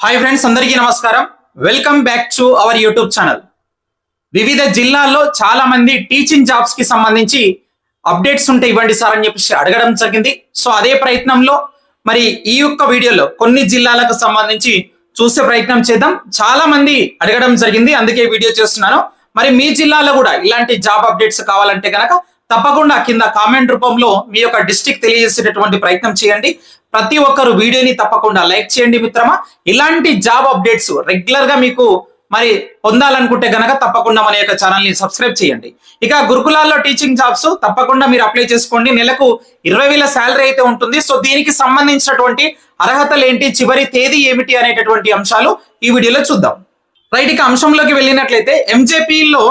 Hi friends అందరికీ నమస్కారం. Welcome back to our YouTube channel వివిధ జిల్లాల్లో చాలా మంది టీచింగ్ జాబ్స్కి సంబంధించి అప్డేట్స్ ఉంటే ఇవ్వండి సార్ అని చెప్పేసి అడగడం జరిగింది. సో అదే ప్రయత్నంలో మరి ఈ యొక్క వీడియోలో కొన్ని జిల్లాలకు సంబంధించి చూసే ప్రయత్నం చేద్దాం. చాలా మంది అడగడం జరిగింది అందుకే వీడియో చేస్తున్నాను. మరి మీ జిల్లాలో కూడా ఇలాంటి జాబ్ అప్డేట్స్ కావాలంటే కనుక తప్పకుండా కింద కామెంట్ రూపంలో మీ యొక్క డిస్టిక్ తెలియజేసేటటువంటి ప్రయత్నం చేయండి. ప్రతి ఒక్కరు వీడియోని తప్పకుండా లైక్ చేయండి మిత్రమా. ఇలాంటి జాబ్ అప్డేట్స్ రెగ్యులర్గా మీకు మరి పొందాలనుకుంటే గనక తప్పకుండా మన యొక్క ఛానల్ని సబ్స్క్రైబ్ చేయండి. ఇక గురుకులాల్లో టీచింగ్ జాబ్స్ తప్పకుండా మీరు అప్లై చేసుకోండి. నెలకు ఇరవై వేల శాలరీ అయితే ఉంటుంది. సో దీనికి సంబంధించినటువంటి అర్హతలు ఏంటి చివరి తేదీ ఏమిటి అనేటటువంటి అంశాలు ఈ వీడియోలో చూద్దాం. రైట్ ఇక అంశంలోకి వెళ్ళినట్లయితే ఎంజేపీలో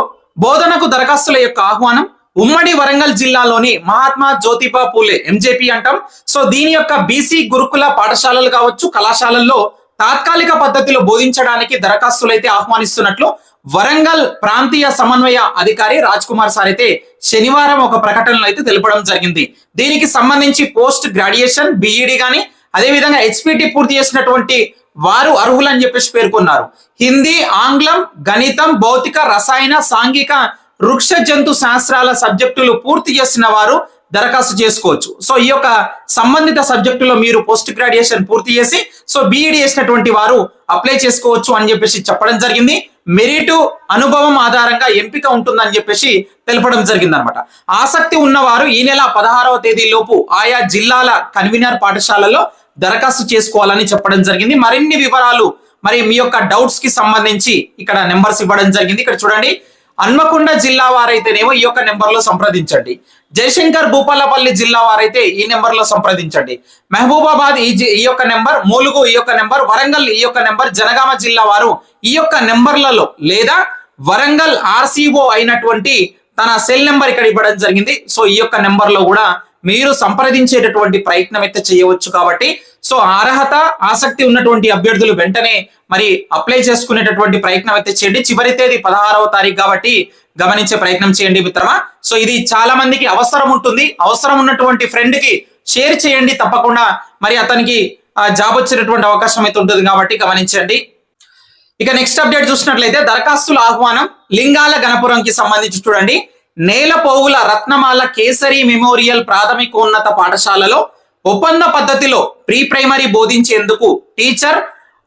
బోధనకు దరఖాస్తుల యొక్క ఆహ్వానం. ఉమ్మడి వరంగల్ జిల్లాలోని మహాత్మా జ్యోతిబా పూలే ఎంజేపీ అంటాం. సో దీని యొక్క బీసీ గురుకుల పాఠశాలలు కావచ్చు కళాశాలల్లో తాత్కాలిక పద్ధతిలో బోధించడానికి దరఖాస్తులు అయితే ఆహ్వానిస్తున్నట్లు వరంగల్ ప్రాంతీయ సమన్వయ అధికారి రాజ్ కుమార్ సార్ అయితే శనివారం ఒక ప్రకటనలో అయితే తెలపడం జరిగింది. దీనికి సంబంధించి పోస్ట్ గ్రాడ్యుయేషన్ బిఈడి గాని అదేవిధంగా హెచ్పిటి పూర్తి చేసినటువంటి వారు అర్హులని చెప్పేసి పేర్కొన్నారు. హిందీ ఆంగ్లం గణితం భౌతిక రసాయన సాంఘిక వృక్ష జంతు శాస్త్రాల సబ్జెక్టులు పూర్తి చేసిన వారు దరఖాస్తు చేసుకోవచ్చు. సో ఈ యొక్క సంబంధిత సబ్జెక్టులో మీరు పోస్ట్ గ్రాడ్యుయేషన్ పూర్తి చేసి సో బీఈడి చేసినటువంటి వారు అప్లై చేసుకోవచ్చు అని చెప్పేసి చెప్పడం జరిగింది. మెరిట్ అనుభవం ఆధారంగా ఎంపిక ఉంటుందని చెప్పేసి తెలపడం జరిగింది అనమాట ఆసక్తి ఉన్నవారు ఈ నెల పదహారవ తేదీ లోపు ఆయా జిల్లాల కన్వీనర్ పాఠశాలలో దరఖాస్తు చేసుకోవాలని చెప్పడం జరిగింది. మరిన్ని వివరాలు మరి మీ యొక్క డౌట్స్కి సంబంధించి ఇక్కడ నెంబర్స్ ఇవ్వడం జరిగింది. ఇక్కడ చూడండి. హన్మకొండ జిల్లా వారైతేనేమో ఈ యొక్క నెంబర్లో సంప్రదించండి. జయశంకర్ భూపాలపల్లి జిల్లా వారైతే ఈ నెంబర్లో సంప్రదించండి. మహబూబాబాద్ ఈ ఈ యొక్క నెంబర్ మూలుగు ఈ యొక్క నెంబర్ వరంగల్ ఈ యొక్క నెంబర్ జనగామ జిల్లా వారు ఈ యొక్క నెంబర్లలో లేదా వరంగల్ ఆర్సీఓ అయినటువంటి తన సెల్ నెంబర్ ఇక్కడ ఇవ్వడం జరిగింది. సో ఈ యొక్క నెంబర్లో కూడా మీరు సంప్రదించేటటువంటి ప్రయత్నం అయితే చేయవచ్చు కాబట్టి సో అర్హత ఆసక్తి ఉన్నటువంటి అభ్యర్థులు వెంటనే మరి అప్లై చేసుకునేటటువంటి ప్రయత్నం అయితే చేయండి. చివరి తేదీ పదహారవ తారీఖు కాబట్టి గమనించే ప్రయత్నం చేయండి మిత్రమా. సో ఇది చాలా మందికి అవసరం ఉంటుంది. అవసరం ఉన్నటువంటి ఫ్రెండ్కి షేర్ చేయండి తప్పకుండా. మరి అతనికి జాబ్ వచ్చేటటువంటి అవకాశం అయితే ఉంటుంది కాబట్టి గమనించండి. ఇక నెక్స్ట్ అప్డేట్ చూసినట్లయితే దరఖాస్తుల ఆహ్వానం లింగాల గణపురంకి సంబంధించి చూడండి. నేలపోగుల రత్నమాల కేసరి మెమోరియల్ ప్రాథమికోన్నత పాఠశాలలో ఒప్పంద పద్ధతిలో ప్రీ ప్రైమరీ బోధించేందుకు టీచర్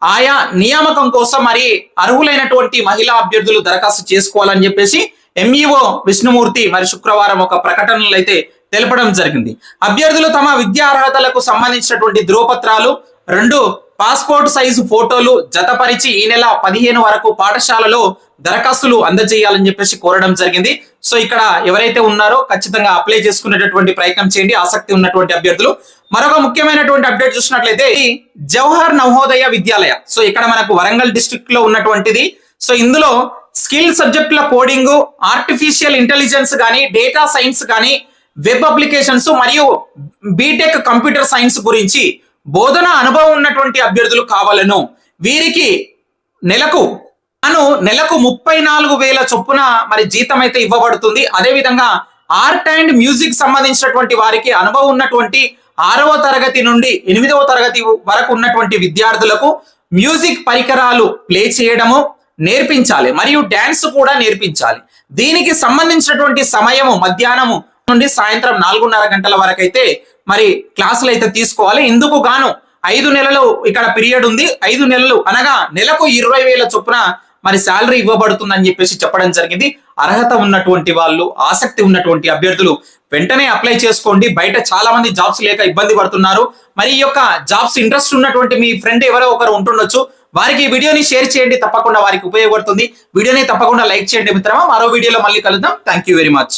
ఆయా నియామకం కోసం మరి అర్హులైనటువంటి మహిళా అభ్యర్థులు దరఖాస్తు చేసుకోవాలని చెప్పేసి ఎంఈఓ విష్ణుమూర్తి మరి శుక్రవారం ఒక ప్రకటనలు అయితే తెలపడం జరిగింది. అభ్యర్థులు తమ విద్యా అర్హతలకు సంబంధించినటువంటి ధృవపత్రాలు రెండు పాస్పోర్ట్ సైజు ఫోటోలు జతపరిచి ఈ నెల పదిహేను వరకు పాఠశాలలో దరఖాస్తులు అందజేయాలని చెప్పేసి కోరడం జరిగింది. సో ఇక్కడ ఎవరైతే ఉన్నారో ఖచ్చితంగా అప్లై చేసుకునేటటువంటి ప్రయత్నం చేయండి. ఆసక్తి ఉన్నటువంటి అభ్యర్థులు. మరొక ముఖ్యమైనటువంటి అప్డేట్ చూసినట్లయితే జవహర్ నవోదయ విద్యాలయ. సో ఇక్కడ మనకు వరంగల్ డిస్ట్రిక్ట్లో ఉన్నటువంటిది. సో ఇందులో స్కిల్ సబ్జెక్టుల కోడింగ్ ఆర్టిఫిషియల్ ఇంటెలిజెన్స్ కానీ డేటా సైన్స్ కానీ వెబ్ అప్లికేషన్స్ మరియు బీటెక్ కంప్యూటర్ సైన్స్ గురించి బోధన అనుభవం ఉన్నటువంటి అభ్యర్థులు కావాలను. వీరికి నెలకు అను నెలకు ముప్పై నాలుగు వేల చొప్పున మరి జీతం అయితే ఇవ్వబడుతుంది. అదేవిధంగా ఆర్ట్ అండ్ మ్యూజిక్ సంబంధించినటువంటి వారికి అనుభవం ఉన్నటువంటి ఆరవ తరగతి నుండి ఎనిమిదవ తరగతి వరకు ఉన్నటువంటి విద్యార్థులకు మ్యూజిక్ పరికరాలు ప్లే చేయడము నేర్పించాలి మరియు డ్యాన్స్ కూడా నేర్పించాలి. దీనికి సంబంధించినటువంటి సమయము మధ్యాహ్నము నుండి సాయంత్రం నాలుగున్నర గంటల వరకు అయితే మరి క్లాసులు అయితే తీసుకోవాలి. ఇందుకు గాను ఐదు నెలలు ఇక్కడ పీరియడ్ ఉంది. ఐదు నెలలు అనగా నెలకు ఇరవై వేల చొప్పున మరి శాలరీ ఇవ్వబడుతుందని చెప్పేసి చెప్పడం జరిగింది. అర్హత ఉన్నటువంటి వాళ్ళు ఆసక్తి ఉన్నటువంటి అభ్యర్థులు వెంటనే అప్లై చేసుకోండి. బయట చాలా మంది జాబ్స్ లేక ఇబ్బంది పడుతున్నారు. మరి ఈ యొక్క జాబ్స్ ఇంట్రెస్ట్ ఉన్నటువంటి మీ ఫ్రెండ్ ఎవరో ఒకరు ఉంటుండొచ్చు. వారికి ఈ వీడియోని షేర్ చేయండి. తప్పకుండా వారికి ఉపయోగపడుతుంది. వీడియోని తప్పకుండా లైక్ చేయండి మిత్రమా. మరో వీడియోలో మళ్ళీ కలుద్దాం. Thank you very much